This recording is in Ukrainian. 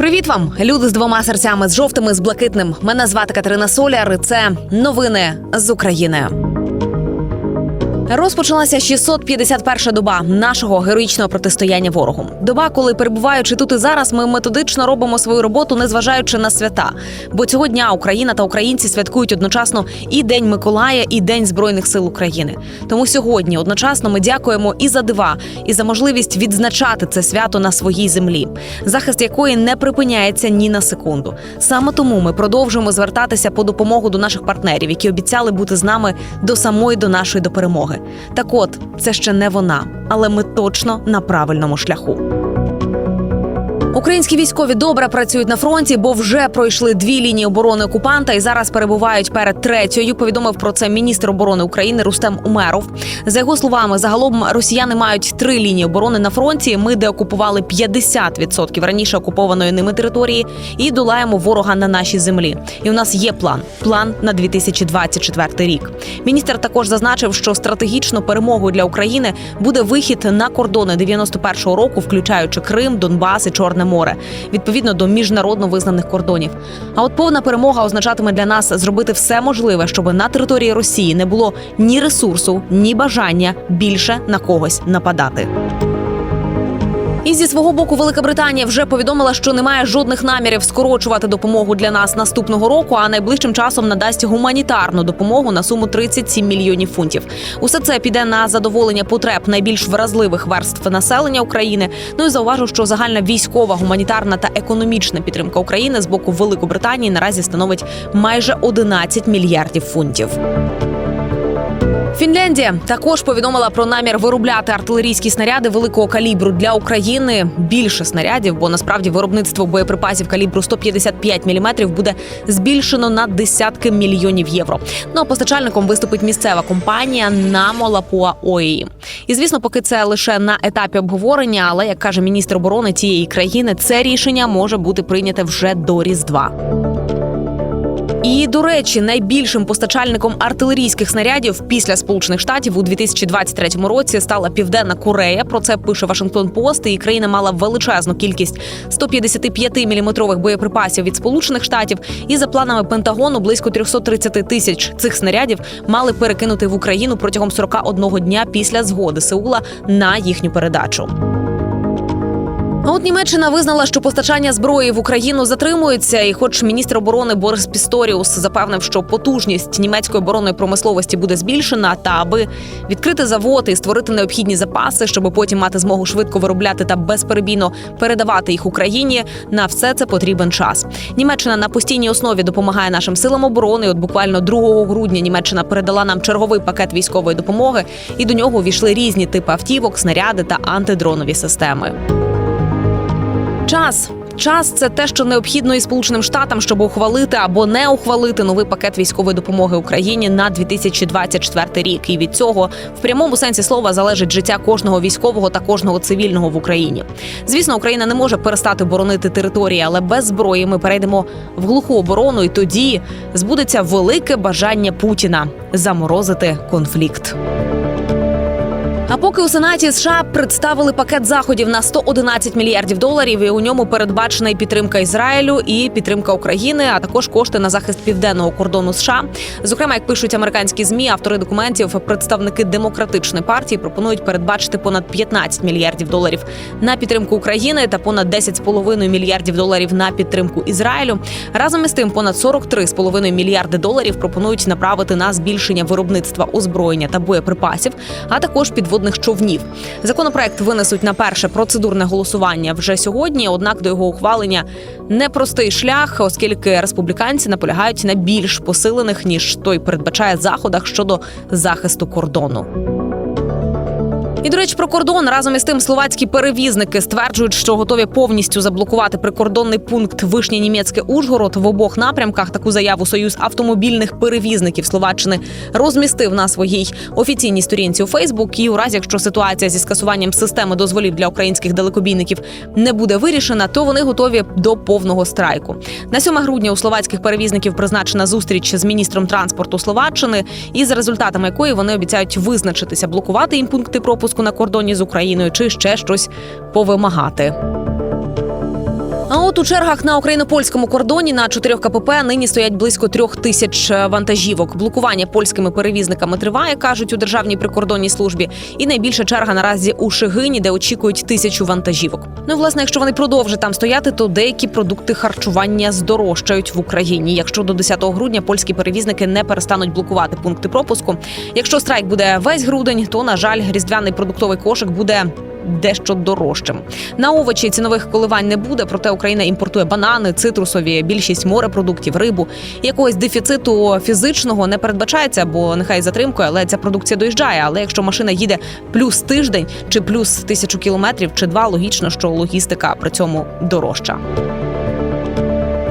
Привіт вам, люди з двома серцями, з жовтими, з блакитним. Мене звати Катерина Соляр. і Це новини з України. Розпочалася 651 доба нашого героїчного протистояння ворогу. Доба, коли перебуваючи тут і зараз, ми методично робимо свою роботу, незважаючи на свята. Бо цього дня Україна та українці святкують одночасно і День Миколая, і День Збройних сил України. Тому сьогодні одночасно ми дякуємо і за дива, і за можливість відзначати це свято на своїй землі, захист якої не припиняється ні на секунду. Саме тому ми продовжуємо звертатися по допомогу до наших партнерів, які обіцяли бути з нами до самої до нашої до перемоги. Так от, це ще не вона, але ми точно на правильному шляху. Українські військові добре працюють на фронті, бо вже пройшли дві лінії оборони окупанта і зараз перебувають перед третьою. Повідомив про це міністр оборони України Рустем Умеров. За його словами, загалом росіяни мають три лінії оборони на фронті. Ми деокупували 50% раніше окупованої ними території і долаємо ворога на нашій землі. І у нас є план план на 2024 рік. Міністр також зазначив, що стратегічно перемогою для України буде вихід на кордони 91-го року, включаючи Крим, Донбас і Чорне море, відповідно до міжнародно визнаних кордонів. А от повна перемога означатиме для нас зробити все можливе, щоб на території Росії не було ні ресурсу, ні бажання більше на когось нападати. І зі свого боку, Велика Британія вже повідомила, що немає жодних намірів скорочувати допомогу для нас наступного року, а найближчим часом надасть гуманітарну допомогу на суму 37 мільйонів фунтів. Усе це піде на задоволення потреб найбільш вразливих верств населення України. Ну і зауважу, що загальна військова, гуманітарна та економічна підтримка України з боку Великобританії наразі становить майже 11 мільярдів фунтів. Фінляндія також повідомила про намір виробляти артилерійські снаряди великого калібру для України. Більше снарядів, бо насправді виробництво боєприпасів калібру 155 мм буде збільшено на десятки мільйонів євро. Ну а постачальником виступить місцева компанія Намо Лапуа Ої. І звісно, поки це лише на етапі обговорення, але як каже міністр оборони тієї країни, це рішення може бути прийняте вже до різдва. І до речі, найбільшим постачальником артилерійських снарядів після сполучених штатів у 2023 році стала Південна Корея. Про це пише Вашингтон Пост. І країна мала величезну кількість 155 міліметрових боєприпасів від сполучених штатів. І за планами Пентагону близько 330 тисяч цих снарядів мали перекинути в Україну протягом 41 дня після згоди Сеула на їхню передачу. А от Німеччина визнала, що постачання зброї в Україну затримується, і, хоч міністр оборони Борис Пісторіус запевнив, що потужність німецької оборонної промисловості буде збільшена, та аби відкрити заводи і створити необхідні запаси, щоб потім мати змогу швидко виробляти та безперебійно передавати їх Україні. На все це потрібен час. Німеччина на постійній основі допомагає нашим силам оборони. От буквально 2 грудня Німеччина передала нам черговий пакет військової допомоги, і до нього увійшли різні типи автівок, снаряди та антидронові системи. Час. Час це те, що необхідно і сполученим штатам, щоб ухвалити або не ухвалити новий пакет військової допомоги Україні на 2024 рік. І від цього в прямому сенсі слова залежить життя кожного військового та кожного цивільного в Україні. Звісно, Україна не може перестати боронити території, але без зброї ми перейдемо в глуху оборону, і тоді збудеться велике бажання Путіна заморозити конфлікт. А поки у сенаті США представили пакет заходів на 111 мільярдів доларів, і у ньому передбачена і підтримка Ізраїлю і підтримка України, а також кошти на захист південного кордону США. Зокрема, як пишуть американські змі, автори документів, представники демократичної партії пропонують передбачити понад 15 мільярдів доларів на підтримку України та понад 10,5 мільярдів доларів на підтримку Ізраїлю. Разом із тим, понад 43,5 мільярди доларів пропонують направити на збільшення виробництва озброєння та боєприпасів, а також підводних човнів. Законопроект винесуть на перше процедурне голосування вже сьогодні. Однак до його ухвалення непростий шлях, оскільки республіканці наполягають на більш посилених ніж той передбачає заходах щодо захисту кордону. І до речі, про кордон разом із тим словацькі перевізники стверджують, що готові повністю заблокувати прикордонний пункт Вишнє Німецьке Ужгород в обох напрямках. Таку заяву Союз автомобільних перевізників Словаччини розмістив на своїй офіційній сторінці у Фейсбук. І у разі, якщо ситуація зі скасуванням системи дозволів для українських далекобійників не буде вирішена, то вони готові до повного страйку. На 7 грудня у словацьких перевізників призначена зустріч з міністром транспорту Словаччини, і за результатами якої вони обіцяють визначитися, блокувати їм пункти пропуску на кордоні з Україною чи ще щось повимагати. От у чергах на україно-польському кордоні на чотирьох КПП нині стоять близько трьох тисяч е, вантажівок. Блокування польськими перевізниками триває, кажуть у державній прикордонній службі. І найбільша черга наразі у Шигині, де очікують тисячу вантажівок. Ну і, власне, якщо вони продовжать там стояти, то деякі продукти харчування здорожчають в Україні. Якщо до 10 грудня польські перевізники не перестануть блокувати пункти пропуску. Якщо страйк буде весь грудень, то на жаль, різдвяний продуктовий кошик буде. Дещо дорожчим на овочі цінових коливань не буде. Проте Україна імпортує банани, цитрусові, більшість морепродуктів, рибу. Якогось дефіциту фізичного не передбачається, бо нехай затримкою, але ця продукція доїжджає. Але якщо машина їде плюс тиждень чи плюс тисячу кілометрів чи два, логічно, що логістика при цьому дорожча.